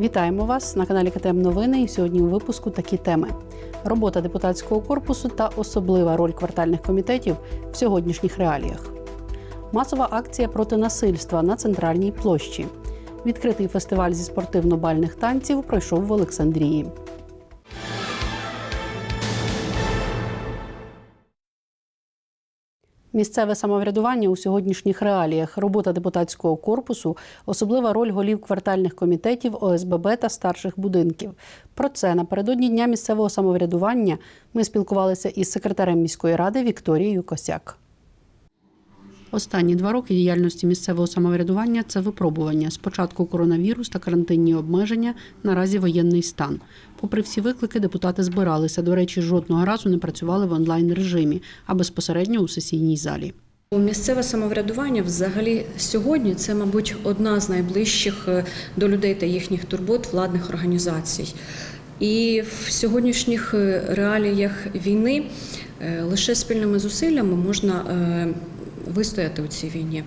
Вітаємо вас на каналі КТМ Новини. І сьогодні у випуску такі теми: робота депутатського корпусу та особлива роль квартальних комітетів в сьогоднішніх реаліях. Масова акція проти насильства на центральній площі. Відкритий фестиваль зі спортивно-бальних танців пройшов в Олександрії. Місцеве самоврядування у сьогоднішніх реаліях, робота депутатського корпусу, особлива роль голів квартальних комітетів ОСББ та старших будинків. Про це напередодні дня місцевого самоврядування ми спілкувалися із секретарем міської ради Вікторією Косяк. Останні два роки діяльності місцевого самоврядування це випробування. Спочатку коронавірус та карантинні обмеження, наразі воєнний стан. Попри всі виклики, депутати збиралися. До речі, жодного разу не працювали в онлайн режимі, а безпосередньо у сесійній залі. Місцеве самоврядування взагалі сьогодні це, мабуть, одна з найближчих е, до людей та їхніх турбот владних організацій. І в сьогоднішніх е, реаліях війни е, лише спільними зусиллями можна вистояти у цій війні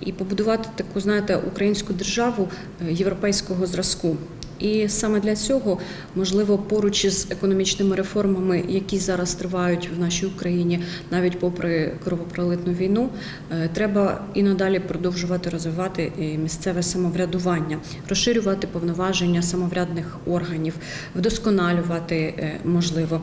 і побудувати таку, знаєте, українську державу е, європейського зразку. І саме для цього, можливо, поруч із економічними реформами, які зараз тривають в нашій Україні, навіть попри кровопролитну війну, е, треба і надалі продовжувати розвивати місцеве самоврядування, розширювати повноваження самоврядних органів, вдосконалювати е, можливо.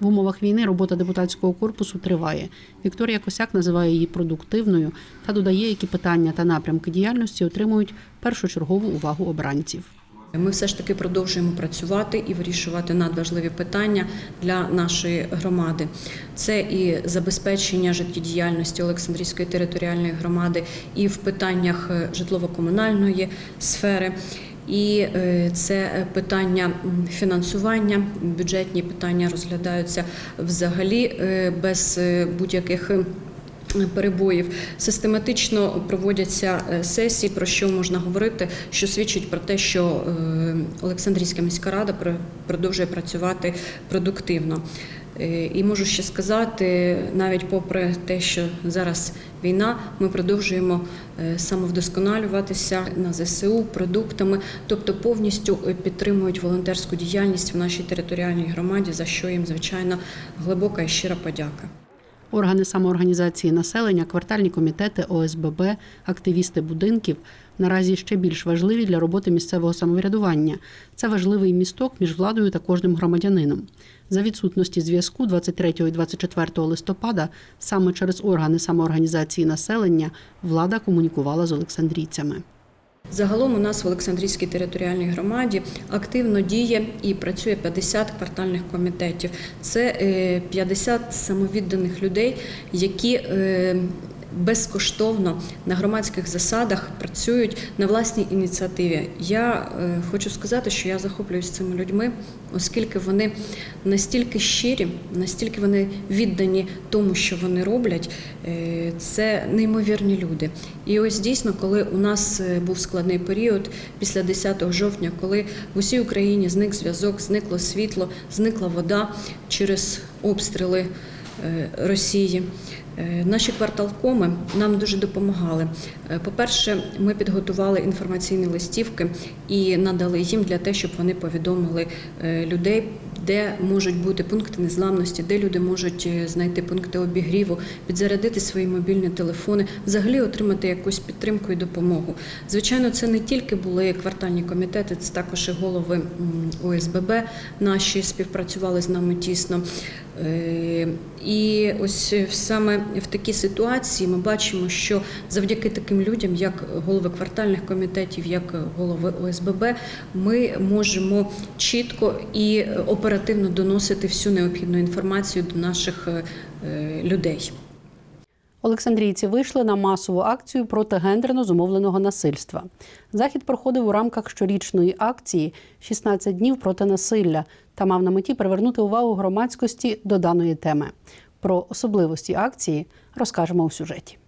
В умовах війни робота депутатського корпусу триває. Вікторія Косяк називає її продуктивною та додає, які питання та напрямки діяльності отримують першочергову увагу обранців. Ми все ж таки продовжуємо працювати і вирішувати надважливі питання для нашої громади. Це і забезпечення життєдіяльності Олександрійської територіальної громади, і в питаннях е, житлово-комунальної сфери. І е, це питання фінансування, бюджетні питання розглядаються взагалі е, без е, будь-яких перебоїв. Систематично проводяться сесії, про що можна говорити, що свідчить про те, що Олександрійська міська рада пр- продовжує працювати продуктивно. Е, І можу ще сказати, навіть попри те, що зараз війна, ми продовжуємо е, самовдосконалюватися на ЗСУ продуктами, тобто повністю е, підтримують волонтерську діяльність в нашій територіальній громаді, за що їм звичайно глибока і щира подяка. Органи самоорганізації населення, квартальні комітети, ОСББ, активісти будинків наразі ще більш важливі для роботи місцевого самоврядування. Це важливий місток між владою та кожним громадянином. За відсутності зв'язку 23 і 24 листопада саме через органи самоорганізації населення влада комунікувала з олександрійцями. Загалом у нас в Олександрійській територіальній громаді активно діє і працює 50 квартальних комітетів. Це е, 50 самовідданих людей, які е, безкоштовно на громадських засадах працюють на власній ініціативі. Я е, хочу сказати, що я захоплююсь цими людьми, оскільки вони настільки щирі, настільки вони віддані тому, що вони роблять. Е, Це неймовірні люди. І ось дійсно, коли у нас е, був складний період після 10 жовтня, коли в усій Україні зник зв'язок, зникло світло, зникла вода через обстріли Росії. Е, Наші кварталкоми нам дуже допомагали. Е, По-перше, ми підготували інформаційні листівки і надали їм для те, щоб вони повідомили е, людей, де можуть бути пункти незламності, де люди можуть знайти пункти обігріву, підзарядити свої мобільні телефони, взагалі отримати якусь підтримку і допомогу. Звичайно, це не тільки були квартальні комітети, це також і голови ОСББ наші співпрацювали з нами тісно. І ось саме в такій ситуації ми бачимо, що завдяки таким людям, як голови квартальних комітетів, як голови ОСББ, ми можемо чітко і оперативно доносити всю необхідну інформацію до наших е, людей. Олександрійці вийшли на масову акцію проти гендерно зумовленого насильства. Захід проходив у рамках щорічної акції «16 днів проти насилля та мав на меті привернути увагу громадськості до даної теми. Про особливості акції розкажемо у сюжеті.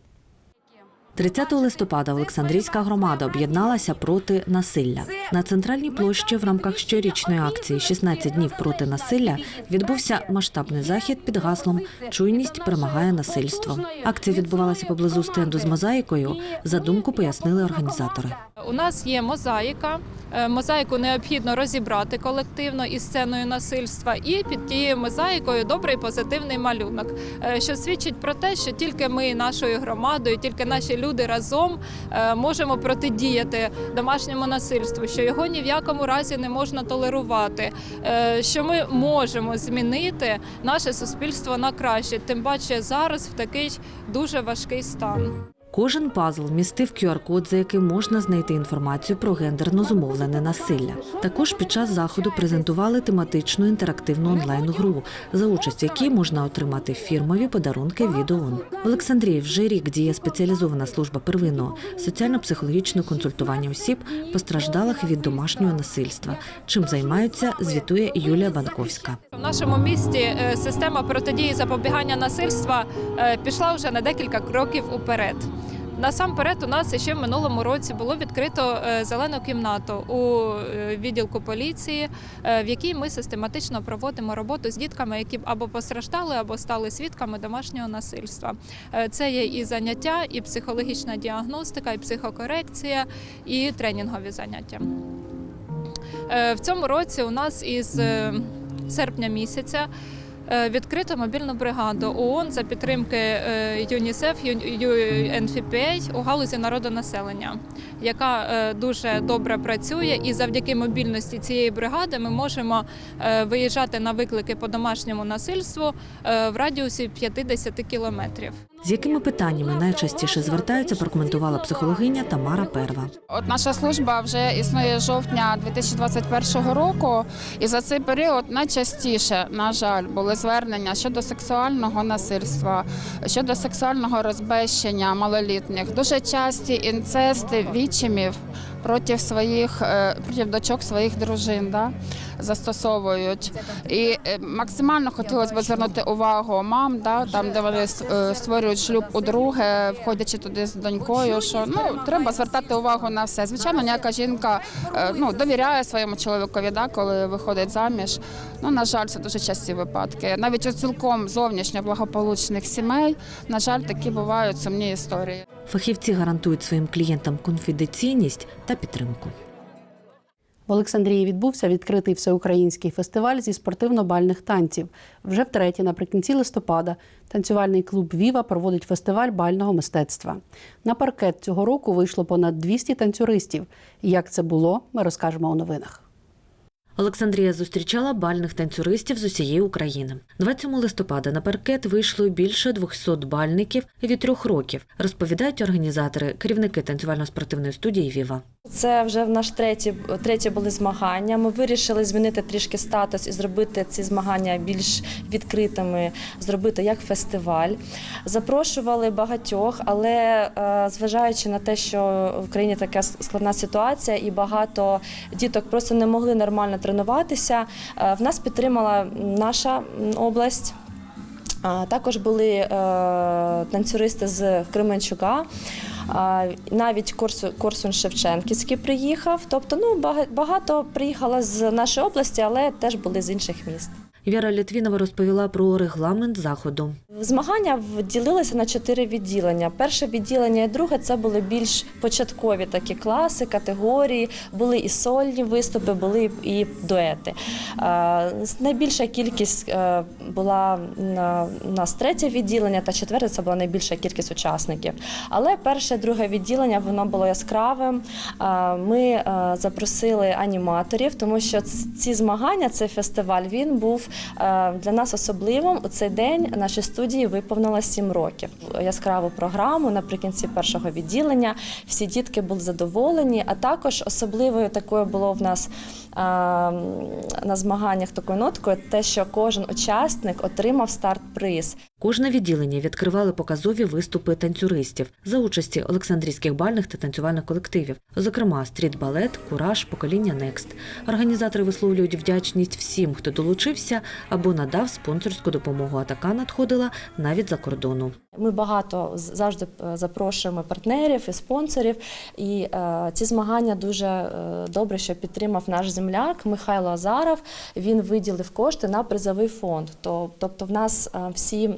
30 листопада Олександрійська громада об'єдналася проти насилля. На центральній площі в рамках щорічної акції «16 днів проти насилля відбувся масштабний захід під гаслом Чуйність перемагає насильство. Акція відбувалася поблизу стенду з мозаїкою. Задумку пояснили організатори. У нас є мозаїка. Е, Мозаїку необхідно розібрати колективно із сценою насильства, і під тією мозаїкою добрий позитивний малюнок, е, що свідчить про те, що тільки ми нашою громадою, тільки наші люди разом е, можемо протидіяти домашньому насильству, що його ні в якому разі не можна толерувати, що ми можемо змінити наше суспільство на краще, тим паче зараз в такий дуже важкий стан. Кожен пазл містив QR-код, за яким можна знайти інформацію про гендерно зумовлене насилля. Також під час заходу презентували тематичну інтерактивну онлайн-гру, за участь якій можна отримати фірмові подарунки від ООН. В Олександрії вже рік діє спеціалізована служба первинного соціально-психологічного консультування осіб, постраждалих від домашнього насильства. Чим займаються, звітує Юлія Банковська. В нашому місті е, система протидії запобігання насильства е, пішла вже на декілька кроків уперед. Насамперед, у нас ще в минулому році було відкрито е, зелену кімнату у е, відділку поліції, е, в якій ми систематично проводимо роботу з дітками, які або постраждали, або стали свідками домашнього насильства. Це є і заняття, і психологічна діагностика, і психокорекція, і тренінгові заняття. В цьому році у нас із серпня місяця відкрито мобільну бригаду ООН за підтримки е, ЮНІСЕФ UNFPA у галузі народонаселення, яка е, дуже добре працює, і завдяки мобільності цієї бригади ми можемо е, виїжджати на виклики по домашньому насильству е, в радіусі 50 кілометрів. З якими питаннями найчастіше звертаються, прокоментувала психологиня Тамара Перва. От наша служба вже існує з жовтня 2021 року, і за цей період найчастіше, на жаль, були звернення щодо сексуального насильства, щодо сексуального розбещення малолітніх. Дуже часті інцести відчимів проти своїх е, проти дочок своїх дружин. Да? Застосовують і е, максимально хотілося б звернути увагу мам, да, там де вони е, створюють шлюб удруге, входячи туди з донькою. Що ну треба звертати увагу на все. Звичайно, ніяка жінка е, ну довіряє своєму чоловікові, да, коли виходить заміж. Ну на жаль, це дуже часті випадки. Навіть у цілком зовнішньо благополучних сімей, на жаль, такі бувають сумні історії. Фахівці гарантують своїм клієнтам конфіденційність та підтримку. В Олександрії відбувся відкритий всеукраїнський фестиваль зі спортивно-бальних танців. Вже втретє, наприкінці листопада, танцювальний клуб Віва проводить фестиваль бального мистецтва. На паркет цього року вийшло понад 200 танцюристів. Як це було, ми розкажемо у новинах. Олександрія зустрічала бальних танцюристів з усієї України. 27 листопада на паркет вийшло більше 200 бальників від трьох років, розповідають організатори, керівники танцювально-спортивної студії Віва. Це вже в наш треті, треті були змагання. Ми вирішили змінити трішки статус і зробити ці змагання більш відкритими, зробити як фестиваль. Запрошували багатьох, але е, зважаючи на те, що в країні така складна ситуація, і багато діток просто не могли нормально тренуватися. е, В нас підтримала наша область. Також були е, танцюристи з Кременчука. Навіть Корсун Шевченківський приїхав. Тобто, ну багато приїхало з нашої області, але теж були з інших міст. Віра Літвінова розповіла про регламент заходу. Змагання ділилися на чотири відділення. Перше відділення і друге це були більш початкові такі класи, категорії. Були і сольні виступи, були і дуети. Е, Найбільша кількість е, була у нас третє відділення та четверте це була найбільша кількість учасників. Але перше, друге відділення воно було яскравим. Е, Ми запросили аніматорів, тому що ці змагання, цей фестиваль, він був для нас особливим. У цей день нашій студії виповнило 7 років. Яскраву програму наприкінці першого відділення. Всі дітки були задоволені. А також особливою такою було в нас е, на змаганнях такою ноткою, те, що кожен учасник отримав старт-приз. Кожне відділення відкривали показові виступи танцюристів за участі Олександрійських бальних та танцювальних колективів, зокрема стріт-балет, кураж, покоління Некст. Організатори висловлюють вдячність всім, хто долучився або надав спонсорську допомогу. А така надходила навіть за кордону. Ми багато завжди е, запрошуємо партнерів і спонсорів. І е, ці змагання дуже е, добре, що підтримав наш земляк Михайло Азаров. Він виділив кошти на призовий фонд. Тобто, в нас е, всі е,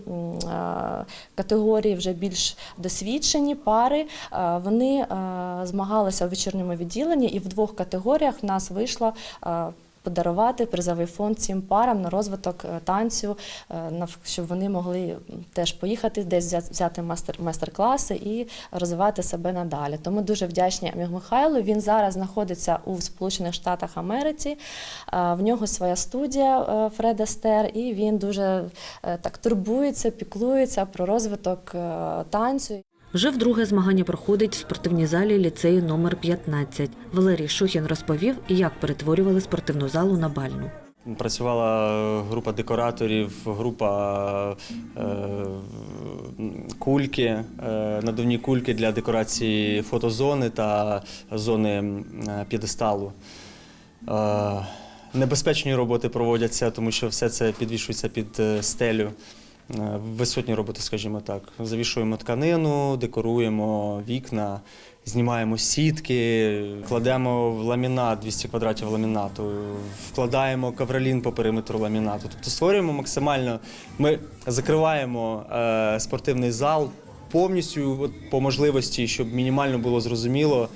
категорії вже більш досвідчені пари. Е, Вони змагалися у вечірньому відділенні, і в двох категоріях в нас вийшло. Подарувати призовий фонд цим парам на розвиток е, танцю, е, щоб вони могли теж поїхати десь взя- взяти майстер-класи і розвивати себе надалі. Тому дуже вдячні Михайлу. Він зараз знаходиться у Сполучених Штатах Америці. Е, В нього своя студія Фред Астер, і він дуже так турбується, піклується про розвиток танцю. Вже вдруге змагання проходить в спортивній залі ліцею номер 15. Валерій Шухін розповів, як перетворювали спортивну залу на бальну. Працювала група декораторів, група е, кульки, е, надувні кульки для декорації фотозони та зони е, п'єдесталу. Небезпечні роботи проводяться, тому що все це підвішується під стелю. Е, Висотні роботи, скажімо так. Завішуємо тканину, декоруємо вікна, знімаємо сітки, кладемо в ламінат 200 квадратів ламінату, вкладаємо кавролін по периметру ламінату. Тобто створюємо максимально. Ми закриваємо е, спортивний зал повністю по можливості, щоб мінімально було зрозуміло.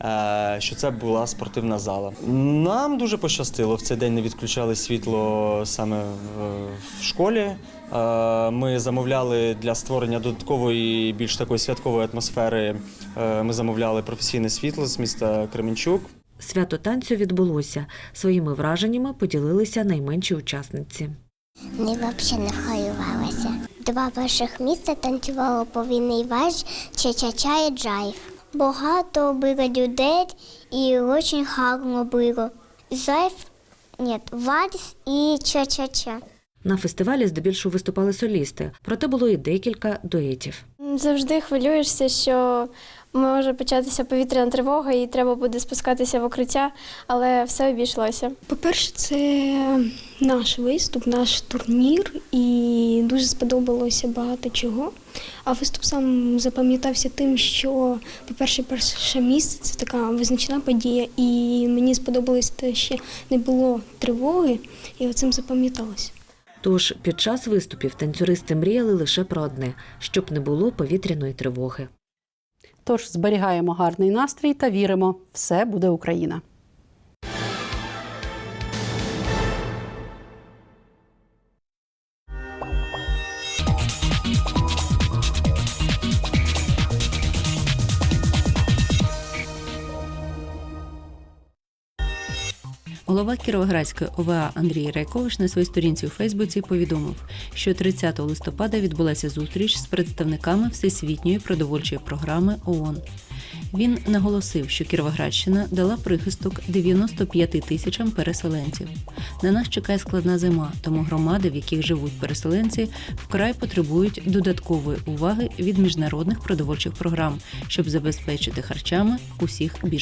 Е, Що це була спортивна зала. Нам дуже пощастило. В цей день не відключали світло саме в- школі. Е, Ми замовляли для створення додаткової, більш такої святкової атмосфери. е, Ми замовляли професійне світло з міста Кременчук. Свято танцю відбулося. Своїми враженнями поділилися найменші учасниці. Вони взагалі не хвилювалися. Два перших місця танцювало повільний вальс, ча-ча-ча і джайв. Багато було людей і дуже гарно було. Зайф, ні, вальс і ча-ча-ча. На фестивалі здебільшого виступали солісти, проте було і декілька дуетів. Завжди хвилюєшся, що може початися повітряна тривога і треба буде спускатися в укриття, але все обійшлося. По-перше, це наш виступ, наш турнір, і дуже сподобалося багато чого. А виступ сам запам'ятався тим, що, по-перше, перше місце це така визначна подія, і мені сподобалось те, що не було тривоги, і оцим запам'яталося. Тож під час виступів танцюристи мріяли лише про одне, щоб не було повітряної тривоги. Тож зберігаємо гарний настрій та віримо, все буде Україна. Голова Кіровоградської ОВА Андрій Райкович на своїй сторінці у Фейсбуці повідомив, що 30 листопада відбулася зустріч з представниками Всесвітньої продовольчої програми ООН. Він наголосив, що Кіровоградщина дала прихисток 95 тисячам переселенців. На нас чекає складна зима, тому громади, в яких живуть переселенці, вкрай потребують додаткової уваги від міжнародних продовольчих програм, щоб забезпечити харчами усіх біженців.